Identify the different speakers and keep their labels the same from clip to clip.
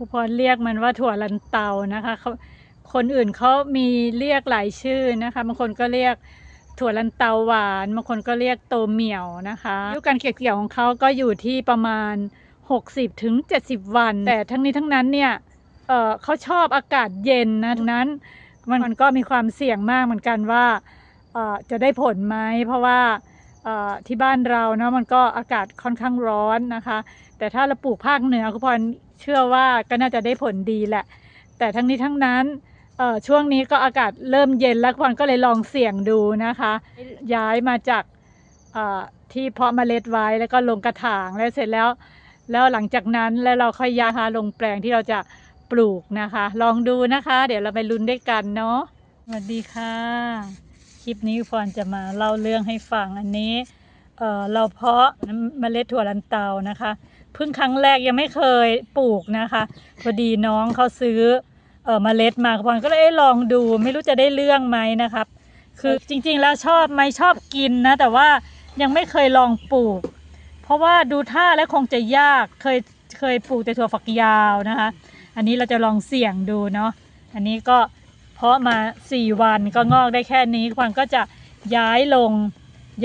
Speaker 1: รูพรเรียกมันว่าถั่วลันเตานะคะเขาคนอื่นเขามีเรียกหลายชื่อนะคะบางคนก็เรียกถั่วลันเตาหวานบางคนก็เรียกโตเหมี่ยวนะคะอายุการเก็บเกี่ยวของเขาก็อยู่ที่ประมาณ 60ถึง70 วัน แต่ทั้งนี้ทั้งนั้นเนี่ยเเขาชอบอากาศเย็นนะดังนั้นมันมันก็มีความเสี่ยงมากเหมือนกันว่าจะได้ผลไหมเพราะว่าที่บ้านเราเนาะมันก็อากาศค่อนข้างร้อนนะคะ แต่ถ้าเราปลูกภาคเหนือคุณพร เชื่อว่าก็น่าจะได้ผลดีแหละ แต่ทั้งนี้ทั้งนั้นช่วงนี้ก็อากาศเริ่มเย็นแล้วคุณพรก็เลยลองเสี่ยงดูนะคะ ย้ายมาจากที่เพาะเมล็ดไว้แล้วก็ลงกระถางแล้วเสร็จแล้ว แล้วหลังจากนั้นแล้วเราค่อยย้ายมาลงแปลงที่เราจะปลูกนะคะ ลองดูนะคะ เดี๋ยวเราไปลุ้นด้วยกันเนาะสวัสดีค่ะ คลิปนี้พรจะมาเล่าเรื่องให้ฟังอันนี้เเราเพาะเมล็ดถั่วลันเตานะคะ เพิ่งครั้งแรกยังไม่เคยปลูกนะคะพอดีน้องเขาซื้อเออเมล็ดมาพรก็เลยลองดูไม่รู้จะได้เรื่องไหมนะครับ คือจริงๆแล้วชอบไหมชอบกินนะ แต่ว่ายังไม่เคยลองปลูก เพราะว่าดูท่าแล้วคงจะยากเคยเคยปลูกแต่ถั่วฝักยาวนะคะ อันนี้เราจะลองเสี่ยงดูเนาะอันนี้ก็เพาะมาสี่วันก็งอกได้แค่นี้ควันก็จะย้ายลง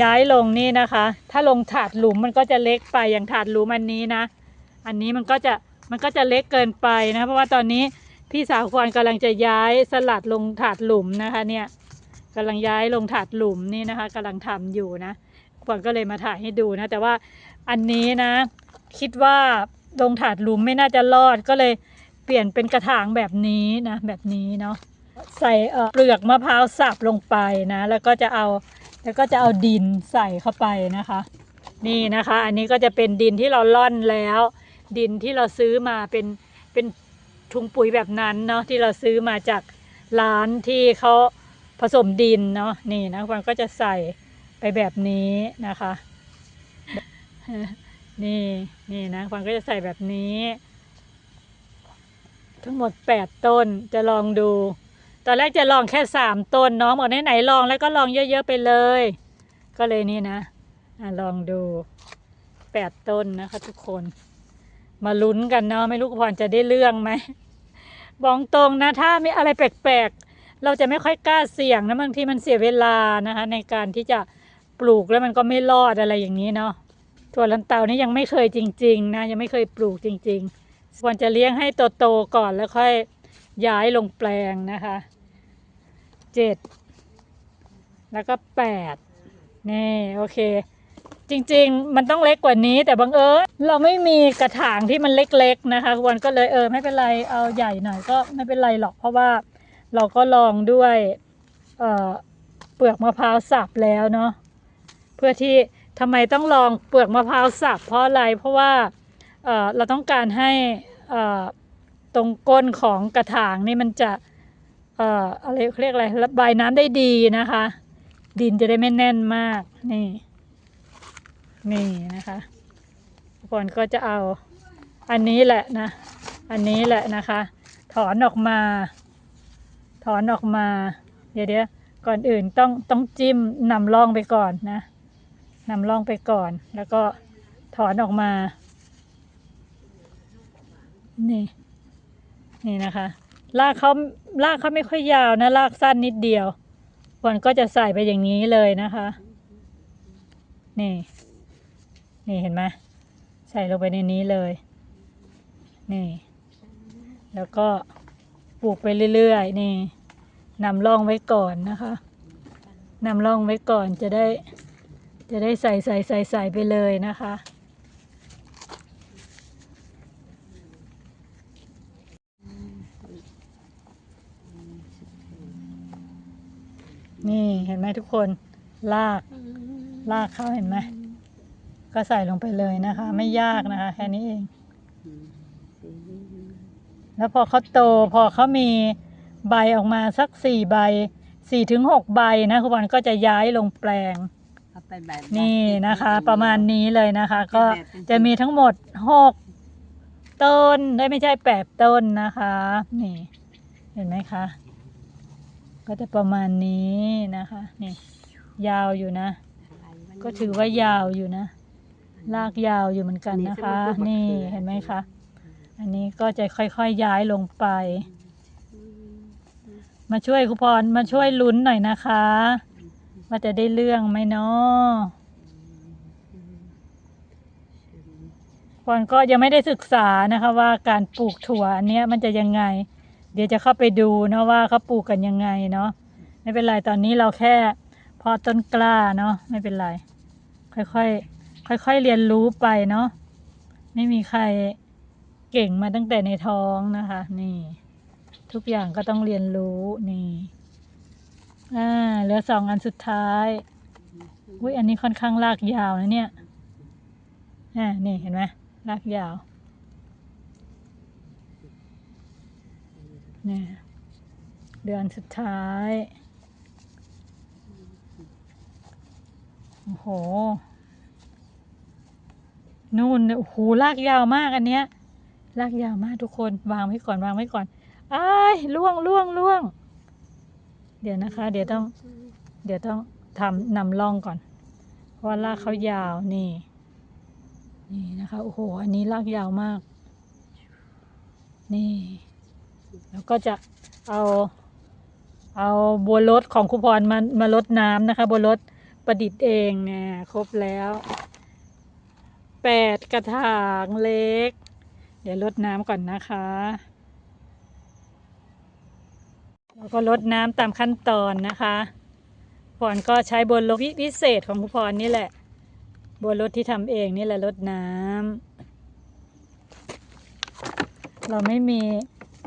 Speaker 1: ย้ายลงนี่นะคะ ถ้าลงถาดหลุมมันก็จะเล็กไปอย่างถาดหลุมอันนี้นะ อันนี้มันก็จะมันก็จะเล็กเกินไปนะ เพราะว่าตอนนี้พี่สาวควรกำลังจะย้ายสลัดลงถาดหลุมนะคะ เนี่ยกำลังย้ายลงถาดหลุมนี่นะคะกำลังทำอยู่นะควรก็เลยมาถ่ายให้ดูนะ แต่ว่าอันนี้นะ คิดว่าลงถาดหลุมไม่น่าจะรอดก็เลยเปลี่ยนเป็นกระถางแบบนี้นะ แบบนี้เนาะใส่เอ่อเปลือกมะพร้าวสับลงไปนะ แล้วก็จะเอา แล้วก็จะเอาดินใส่เข้าไปนะคะ นี่นะคะ อันนี้ก็จะเป็นดินที่เราล่อนแล้ว ดินที่เราซื้อมาเป็นเป็นถุงปุ๋ยแบบนั้นเนาะที่เราซื้อมาจากร้านที่เขาผสมดินเนาะนี่นะมันก็จะใส่ไปแบบนี้นะคะ นี่นี่นะควันก็จะใส่แบบนี้ ทั้งหมดแปดต้นจะลองดู ตอนแรกจะลองแค่สามต้นน้องบอกไหนๆลองแล้วก็ลองเยอะๆไปเลย ก็เลยนี่นะอะลองดูแปดต้นนะคะ ทุกคน มาลุ้นกันเนาะไม่รู้พรจะได้เรื่องไหมบอกตรงนะถ้ามีอะไรแปลกๆ เราจะไม่ค่อยกล้าเสี่ยงนะบางทีมันเสียเวลานะคะ ในการที่จะปลูกแล้วมันก็ไม่รอดอะไรอย่างนี้เนาะถั่วลันเตานี่ยังไม่เคยจริง ๆ นะ ยังไม่เคยปลูกจริง ๆ ควรจะเลี้ยงให้โตๆก่อนแล้วค่อยย้ายลงแปลงนะคะ เจ็ดแล้วก็แปดนี่โอเค จริงๆ มันต้องเล็กกว่านี้ แต่บังเอิญเราไม่มีกระถางที่มันเล็กๆนะคะควรก็เลยเออไม่เป็นไรเอาใหญ่หน่อยก็ไม่เป็นไรหรอกเพราะว่าเราก็ลองด้วยเเปลือกมะพร้าวสับแล้วเนาะเพื่อที่ทำไมต้องลองเปลือกมะพร้าวสับเพราะอะไร เพราะว่าเเราต้องการให้ตรงก้นของกระถางนี่มันจะ เอ่ออะไรเรียกอะไรระบายน้ำได้ดีนะคะ ดินจะได้ไม่แน่นมากนี่ นี่นะคะทุกคนก็จะเอา อันนี้แหละนะ อันนี้แหละนะคะ ถอนออกมา ถอนออกมา เดี๋ยวเดี๋ยวก่อนอื่นต้องต้องจิ้มนำร่องไปก่อนนะนำร่องไปก่อน แล้วก็ถอนออกมา นี่ นี่นะคะ รากเขารากเขาไม่ค่อยยาวนะรากสั้นนิดเดียวควรก็จะใส่ไปอย่างนี้เลยนะคะ นี่ นี่เห็นไหมใส่ลงไปในนี้เลย นี่ แล้วก็ปลูกไปเรื่อยๆ นี่นำร่องไว้ก่อนนะคะนำร่องไว้ก่อนจะได้ จะได้ใส่ใส่ใส่ใส่ไปเลยนะคะ นี่เห็นไหมทุกคนลาก ลากเข้าเห็นไหมก็ใส่ลงไปเลยนะคะ ไม่ยากนะคะแค่นี้เอง แล้วพอเขาโตพอเขามีใบออกมาสักสี่ใบสี่ถึงหกใบนะคุณบอลก็จะย้ายลงแปลง
Speaker 2: เอาไปแบบ
Speaker 1: นี่นะคะ ประมาณนี้เลยนะคะ ก็จะมีทั้งหมดหกต้นได้ไม่ใช่แปดต้นนะคะ นี่ เห็นไหมคะ ก็จะประมาณนี้นะคะนี่ยาวอยู่นะ ก็ถือว่ายาวอยู่นะ ลากยาวอยู่เหมือนกันนะคะ นี่เห็นไหมคะอันนี้ก็จะค่อยๆย้ายลงไป มาช่วยครูพรมาช่วยลุ้นหน่อยนะคะว่าจะได้เรื่องไหมเนาะพรก็ยังไม่ได้ศึกษานะคะว่าการปลูกถั่วอันเนี้ยมันจะยังไง เดี๋ยวจะเข้าไปดูเนาะว่าเขาปลูกกันยังไงเนาะไม่เป็นไรตอนนี้เราแค่เพอต้นกล้าเนาะไม่เป็นไร ค่อยๆค่อยๆเรียนรู้ไปเนาะไม่มีใครเก่งมาตั้งแต่ในท้องนะคะ นี่ ทุกอย่างก็ต้องเรียนรู้นี่อ่าเหลือสองอันสุดท้ายอุ้ยอันนี้ค่อนข้างลากยาวนะเนี่ยอ่านี่เห็นไหมลากยาว นี่ยเดือนสุดท้าย โอ้โห นู่นเนี่ยโอ้โหลากยาวมากอันเนี้ย ลากยาวมากทุกคน วางไว้ก่อน วางไว้ก่อนอ้ายล่วงล่วงล่วง เดี๋ยวนะคะ เดี๋ยวต้อง เดี๋ยวต้องทำนำล่องก่อน เพราะว่าลากเขายาวนี่ นี่นะคะ โอ้โห อันนี้ลากยาวมาก นี่ แล้วก็จะเอาเอาบัวรถของครูพรมามาลดน้ำนะคะบัวรถประดิษฐ์เองเนี่ยครบแล้วแปดกระถางเล็ก เดี๋ยวลดน้ำก่อนนะคะแล้วก็ลดน้ำตามขั้นตอนนะคะพรก็ใช้บนรถพิเศษของครูพรนี่แหละบนรถที่ทำเองนี่แหละลดน้ำเราไม่มี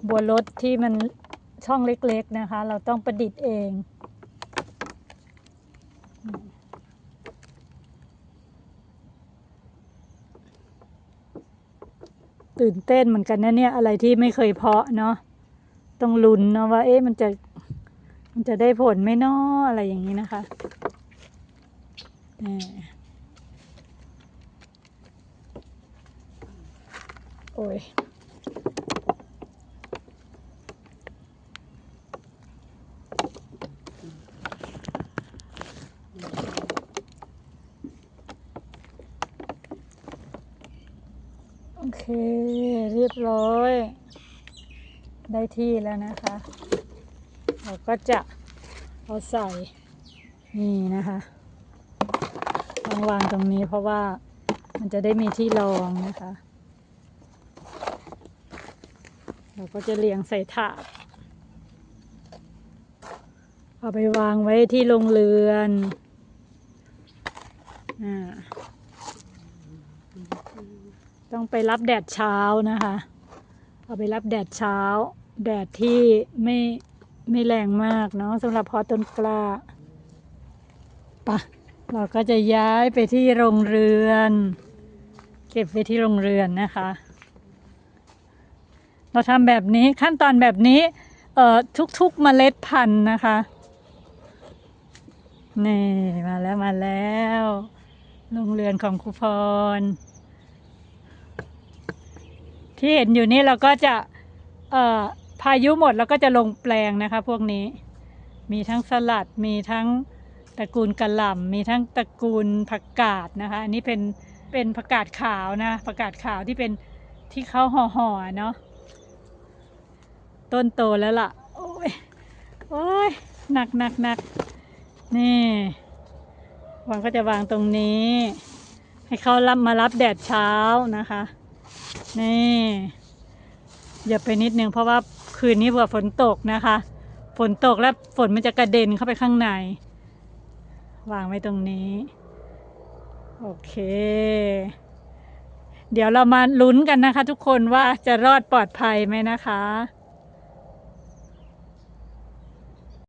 Speaker 1: บนรถที่มันช่องเล็กๆนะคะ เราต้องประดิษฐ์เอง ตื่นเต้นเหมือนกันนะเนี่ย อะไรที่ไม่เคยเพาะเนาะต้องลุ้นเนาะว่า เอ๊ะมันจะมันจะได้ผลไหมนาะอะไรอย่างนี้นะคะโอ้ย เคเรียบร้อย ได้ที่แล้วนะคะ เราก็จะเอาใส่นี่นะคะวางวางตรงนี้เพราะว่ามันจะได้มีที่รองนะคะ เราก็จะเรียงใส่ถาดเอาไปวางไว้ที่โรงเรือนอ่า ต้องไปรับแดดเช้านะคะ เอาไปรับแดดเช้า แดดที่ไม่ไม่แรงมากเนาะสำหรับพอต้นกล้าปะเราก็จะย้ายไปที่โรงเรือน เก็บไว้ที่โรงเรือนนะคะ เราทำแบบนี้ขั้นตอนแบบนี้เอ่อทุกๆเมล็ดพันธุ์นะคะนี่มาแล้วมาแล้วโรงเรือนของครูพร ที่เห็นอยู่นี่เราก็จะพายุหมดแล้วก็จะลงแปลงนะคะ พวกนี้ มีทั้งสลัดมีทั้งตระกูลกระหล่ำมีทั้งตระกูลผักกาดนะคะ อันนี้เป็นเป็นผักกาดขาวนะผักกาดขาวที่เป็นที่เขาห่อห่อๆเนาะต้นโตแล้วล่ะ โอ้ยโอ้ยหนักหนักหนักนี่วางก็จะวางตรงนี้ ให้เขารับมารับแดดเช้านะคะ นี่อย่าไปนิดนึงเพราะว่าคืนนี้เผื่อฝนตกนะคะ ฝนตกแล้วฝนมันจะกระเด็นเข้าไปข้างใน วางไว้ตรงนี้ โอเค เดี๋ยวเรามาลุ้นกันนะคะ ทุกคนว่าจะรอดปลอดภัยไหมนะคะ